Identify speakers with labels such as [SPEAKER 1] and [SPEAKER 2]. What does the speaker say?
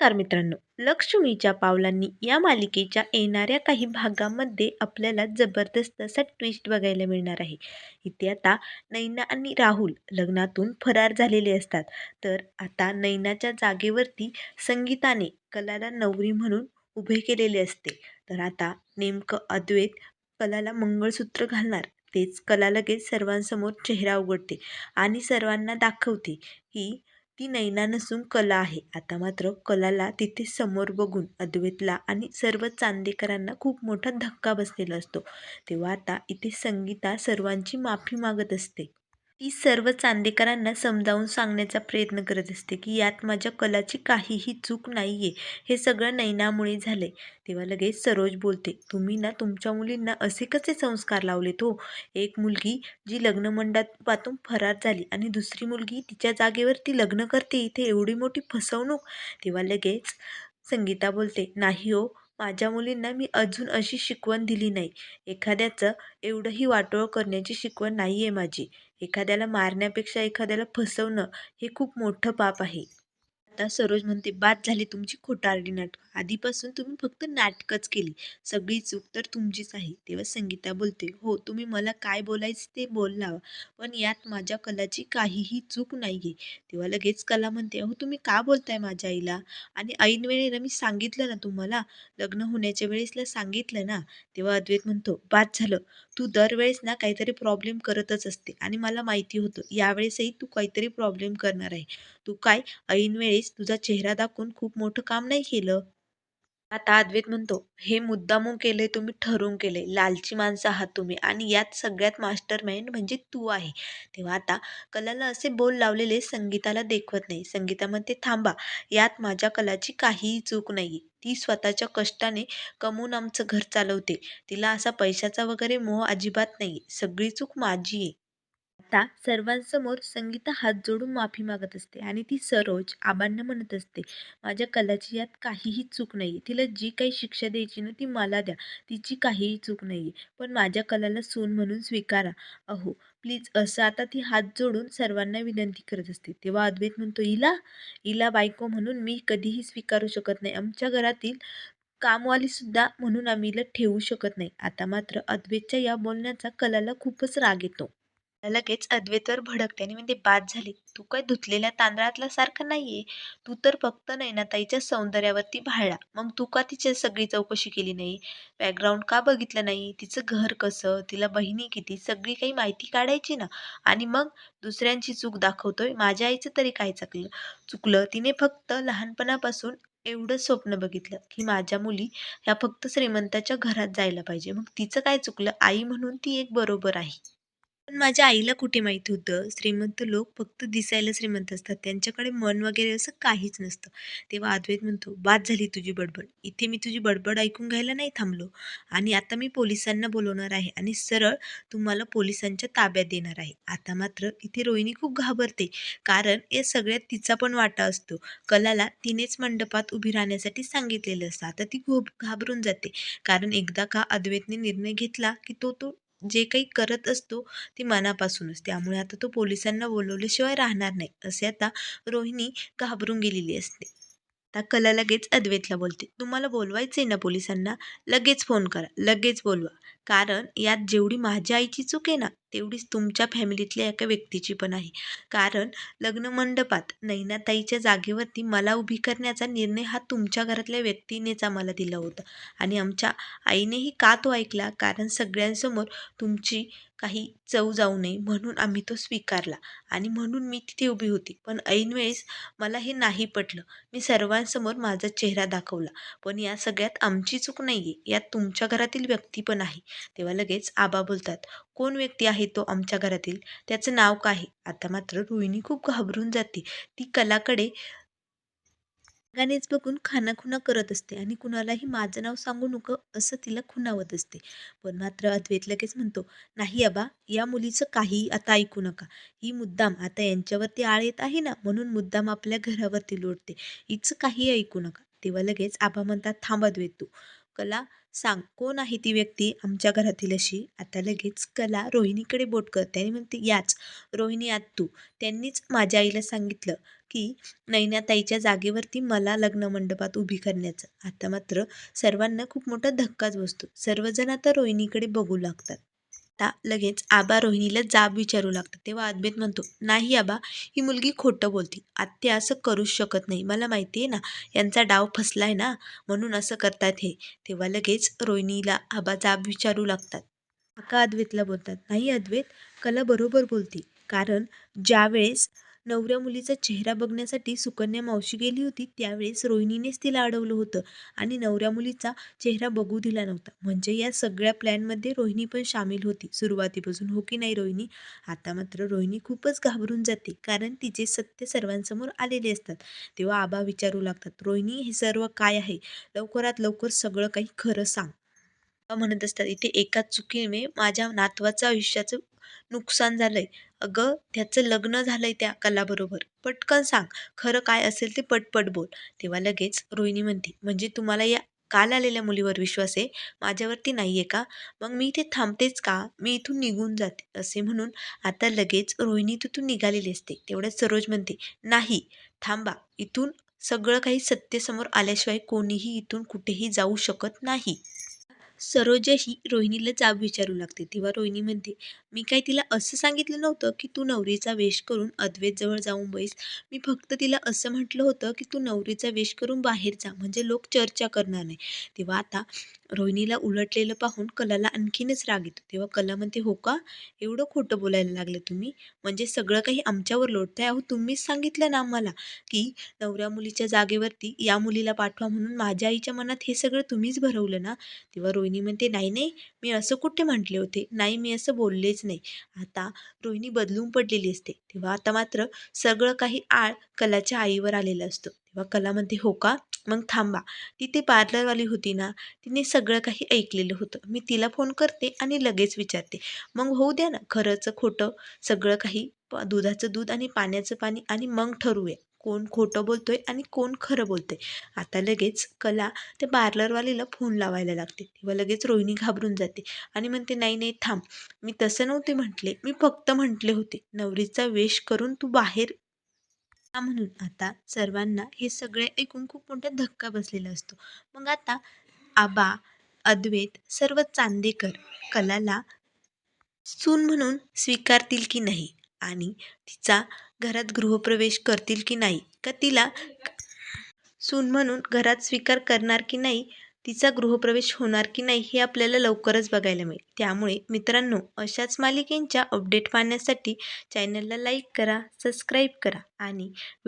[SPEAKER 1] नमस्कार मित्रांनो. लक्ष्मीच्या पावलांनी या मालिकेच्या येणाऱ्या काही भागामध्ये आपल्याला जबरदस्त असा ट्विस्ट बघायला मिळणार आहे. इथे आता नैना आणि राहुल लग्नातून फरार झालेले असतात. तर आता नैनाच्या जागेवरती संगीताने कलाला नवरी म्हणून उभे केलेले असते. तर आता नेमकं अद्वैत कलाला मंगळसूत्र घालणार तेच कला लगेच सर्वांसमोर चेहरा उघडते आणि सर्वांना दाखवते की ती नैना नसून कला आहे. आता मात्र कलाला तिथे समोर बघून अद्वैतला आणि सर्व चांदेकरांना खूप मोठा धक्का बसलेला असतो. तेव्हा आता इथे संगीता सर्वांची माफी मागत असते. ती सर्व चांदेकरांना समजावून सांगण्याचा प्रयत्न करत असते की यात माझ्या कलाची काहीही चूक नाही आहे हे सगळं नैनामुळे झालंय. तेव्हा लगेच सरोज बोलते तुम्ही ना तुमच्या मुलींना असे कसे संस्कार लावलेत हो? एक मुलगी जी लग्न मंडपातून फरार झाली आणि दुसरी मुलगी तिच्या जागेवर ती लग्न करते इथे एवढी मोठी फसवणूक? तेव्हा लगेच संगीता बोलते नाही हो माझ्या मुलींना मी अजून अशी शिकवण दिली नाही. एखाद्याचं एवढंही वाटोळं करण्याची शिकवण नाही आहे माझी. एखाद्याला मारण्यापेक्षा एखाद्याला फसवणं हे खूप मोठं पाप आहे. आता सरोज म्हणते बाद झाली तुमची खोटारडी नाटकं. आधीपासून तुम्ही फक्त नाटकच केली. सगळी चूक तर तुमचीच आहे. तेव्हा संगीता बोलते हो तुम्ही मला काय बोलायचं ते बोलला पण यात माझ्या कलाची काहीही चूक नाही आहे तेव्हा लगेच कला म्हणते अहो तुम्ही का बोलताय माझ्या आईला? आणि ऐन वेळेला मी सांगितलं ना तुम्हाला लग्न होण्याच्या वेळेसला सांगितलं ना? तेव्हा अद्वैत म्हणतो बाद झालं. तू दरवेळेस ना काहीतरी प्रॉब्लेम करतच असते आणि मला माहिती होतं यावेळेसही तू काहीतरी प्रॉब्लेम करणार आहे. तू काय ऐनवेळेस तुझा चेहरा दाखवून खूप मोठं काम नाही केलं? आता अद्वैत म्हणतो हे मुद्दामून केले तुम्ही ठरवून केले लालची माणसं आहात तुम्ही आणि यात सगळ्यात मास्टर माइंड म्हणजे तू आहे. तेव्हा आता कलाला असे बोल लावलेले संगीताला देखवत नाही. संगीता म्हणते थांबा यात माझ्या कलाची काहीही चूक नाही ती स्वतःच्या कष्टाने कमवून आमचं घर चालवते. तिला असा पैशाचा वगैरे मोह अजिबात नाही सगळी चूक माझी आहे. आता सर्वांसमोर संगीता हात जोडून माफी मागत असते आणि ती सरोज आबांना म्हणत असते माझ्या कलाची यात काहीही चूक नाही तिला जी काही शिक्षा द्यायची ना ती मला द्या. तिची काहीही चूक नाही पण माझ्या कलाला सून म्हणून स्वीकारा. अहो प्लीज असं आता ती हात जोडून सर्वांना विनंती करत असते. तेव्हा अद्वैत म्हणतो इला इला बायको म्हणून मी कधीही स्वीकारू शकत नाही. आमच्या घरातील कामवाली सुद्धा म्हणून आम्ही हिला ठेवू शकत नाही. आता मात्र अद्वैतच्या या बोलण्याचा कलाला खूपच राग येतो. लगेच अद्वेतवर भडकते आणि म्हणते बाद झाली. तू काय धुतलेल्या तांदळातला सारखं नाहीये. तू तर फक्त नैनाताईच्या सौंदर्यावरती भाळला. मग तू का तिची सगळी चौकशी केली नाही? बॅकग्राऊंड का बघितलं नाही? तिचं घर कसं? तिला बहिणी किती? सगळी काही माहिती काढायची ना? आणि मग दुसऱ्यांची चूक दाखवतोय? माझ्या आईचं तरी काय चुकलं? चुकलं? तिने फक्त लहानपणापासून एवढं स्वप्न बघितलं की माझ्या मुली ह्या फक्त श्रीमंताच्या घरात जायला पाहिजे. मग तिचं काय चुकलं? आई म्हणून ती एक बरोबर आहे. पण माझ्या आईला कुठे माहिती होतं? श्रीमंत लोक फक्त दिसायला श्रीमंत असतात. त्यांच्याकडे मन वगैरे असं काहीच नसतं. तेव्हा अद्वैत म्हणतो बाद झाली तुझी बडबड. इथे मी तुझी बडबड ऐकून घ्यायला नाही थांबलो. आणि आता मी पोलिसांना बोलवणार आहे आणि सरळ तुम्हाला पोलिसांच्या ताब्यात देणार आहे. आता मात्र इथे रोहिणी खूप घाबरते. कारण या सगळ्यात तिचा पण वाटा असतो. कलाला तिनेच मंडपात उभी राहण्यासाठी सांगितलेलं असतं. आता ती खूप घाबरून जाते. कारण एकदा का अद्वैतने निर्णय घेतला की तो तो जे काही करत असतो ती मनापासूनच. त्यामुळे आता तो पोलिसांना बोलवल्याशिवाय राहणार नाही. असे आता रोहिणी घाबरून गेलेली असते. आता कला लगेच अद्वैतला बोलते. तुम्हाला बोलवायचं आहे ना पोलिसांना? लगेच फोन करा. लगेच बोलवा. कारण यात जेवढी माझ्या आईची चूक आहे ना तेवढीच तुमच्या फॅमिलीतल्या एका व्यक्तीची पण आहे. कारण लग्न मंडपात नैनाताईच्या जागेवरती मला उभी करण्याचा निर्णय हा तुमच्या घरातल्या व्यक्तीनेच आम्हाला दिला होता. आणि आमच्या आईनेही का तो ऐकला? कारण सगळ्यांसमोर तुमची काही चव जाऊ नये म्हणून आम्ही तो स्वीकारला. आणि म्हणून मी तिथे उभी होती. पण ऐनवेळेस मला हे नाही पटलं. मी सर्वांसमोर माझा चेहरा दाखवला. पण या सगळ्यात आमची चूक नाही आहे यात तुमच्या घरातील व्यक्ती पण आहे. तेव्हा लगेच आबा बोलतात कोण व्यक्ती आहे तो आमच्या घरातील? त्याचं नाव काय आता मात्र रोहिणी खूप घाबरून जाते. ती कलाकडे गाणेच बघून खानाखुणा करत असते आणि कुणालाही माझं नाव सांगू नको असं तिला खुणावत असते. पण मात्र अद्वैत लगेच म्हणतो नाही आबा या मुलीचं काहीही आता ऐकू नका. ही मुद्दाम आता यांच्यावरती आळ येत आहे ना म्हणून मुद्दाम आपल्या घरावरती लोटते. हिचं काही ऐकू नका. तेव्हा लगेच आबा म्हणतात थांब द्वेत तू. कला सांग कोण आहे ती व्यक्ती आमच्या घरातील अशी? आता लगेच कला रोहिणीकडे बोट करते आणि म्हणते याच रोहिणी आत तू. त्यांनीच माझ्या आईला सांगितलं की नैनाताईच्या जागेवरती मला लग्न मंडपात उभी करण्याचं. आता मात्र सर्वांना खूप मोठा धक्काच बसतो. सर्वजण आता रोहिणीकडे बघू लागतात. आता लगेच आबा रोहिणीला जाब विचारू लागतात. तेव्हा अद्भेत म्हणतो नाही आबा ही मुलगी खोटं बोलती. आत्या असं करूच शकत नाही. मला माहिती आहे ना यांचा डाव फसलाय ना म्हणून असं करतात हे. तेव्हा लगेच रोहिणीला आबा जाब विचारू लागतात. काका अद्वैतला बोलतात नाही अद्वैत कला बरोबर बोलती. कारण ज्यावेळेस नवऱ्या मुलीचा चेहरा बघण्यासाठी सुकन्या मावशी गेली होती. त्यावेळेस रोहिणीनेच तिला अडवलं होतं आणि नवऱ्या मुलीचा चेहरा बघू दिला नव्हता. म्हणजे या सगळ्या प्लॅनमध्ये रोहिणी पण सामील होती. सुरुवातीपासून हो की नाही रोहिणी? आता मात्र रोहिणी खूपच घाबरून जाते. कारण तिचे सत्य सर्वांसमोर आलेले असतात. तेव्हा आबा विचारू लागतात रोहिणी हे सर्व काय आहे? लवकरात लवकर सगळं काही खरं सांग. म्हणत असतात इथे एकाच चुकीने माझ्या नातवाचं आयुष्याचं नुकसान झालंय. अगं त्याचं लग्न झालंय त्या कलाबरोबर. पटकन सांग खरं काय असेल ते पटपट बोल. तेव्हा लगेच रोहिणी म्हणते म्हणजे तुम्हाला या काल आलेल्या मुलीवर विश्वास आहे? माझ्यावरती नाही आहे का? मग मी इथे थांबतेच का? मी इथून निघून जाते. असे म्हणून आता लगेच रोहिणी तिथून निघालेली असते. तेवढ्यात सरोज म्हणते नाही थांबा. इथून सगळं काही सत्तेसमोर आल्याशिवाय कोणीही इथून कुठेही जाऊ शकत नाही. सरोजही रोहिणीला जाब विचारू लागते. तेव्हा रोहिणी म्हणते मी काय तिला असं सांगितलं नव्हतं की तू नवरीचा वेश करून अद्वैतजवळ जाऊन बैस. मी फक्त तिला असं म्हटलं होतं की तू नवरीचा वेश करून बाहेर जा म्हणजे लोक चर्चा करणार नाही. तेव्हा आता रोहिणीला उलटलेलं पाहून कलाला आणखीनच राग येतो. तेव्हा कला म्हणते हो का? एवढं खोटं बोलायला लागलं तुम्ही? म्हणजे सगळं काही आमच्यावर लोटतंय? अहो तुम्हीच सांगितलं ना आम्हाला की नवऱ्या मुलीच्या जागेवरती या मुलीला पाठवा म्हणून माझ्या आईच्या मनात हे सगळं तुम्हीच भरवलं ना? तेव्हा रोहिणी म्हणते नाही नाही मी असं कुठे म्हटले होते? नाही मी असं बोललेच नाही. आता रोहिणी बदलून पडलेली असते. तेव्हा आता मात्र सगळं काही आळ कलाच्या आईवर आलेलं असतं. तेव्हा कला म्हणते हो का? मग थांबा. ती ते पार्लरवाली होती ना तिने सगळं काही ऐकलेलं होतं. मी तिला फोन करते आणि लगेच विचारते. मग होऊ द्या ना खरंच खोटं सगळं काही प- दुधाचं दूध आणि पाण्याचं पाणी आणि मग ठरवूया. कोण खोटं बोलतो आहे आणि कोण खरं बोलतोय. आता लगेच कला त्या पार्लरवालीला फोन लावायला लागते. तेव्हा लगेच रोहिणी घाबरून जाते आणि म्हणते नाही नाही थांब. मी तसं नव्हते म्हटले. मी फक्त म्हटले होते. नवरीचा वेश करून तू बाहेर जा म्हणून. आता सर्वांना हे सगळे ऐकून खूप मोठा धक्का बसलेला असतो. मग आता आबा अद्वैत सर्व चांदेकर कलाला सून म्हणून स्वीकारतील की नाही? आणि तिचा घरात गृहप्रवेश करतील की नाही? का तिला सून म्हणून घरात स्वीकार करणार की नाही? तिचा गृहप्रवेश होणार की नाही हे आपल्याला लवकरच बघायला मिळेल. त्यामुळे मित्रांनो अशाच मालिकेंच्या अपडेट पाहण्यासाठी चॅनलला लाईक करा सबस्क्राईब करा आणि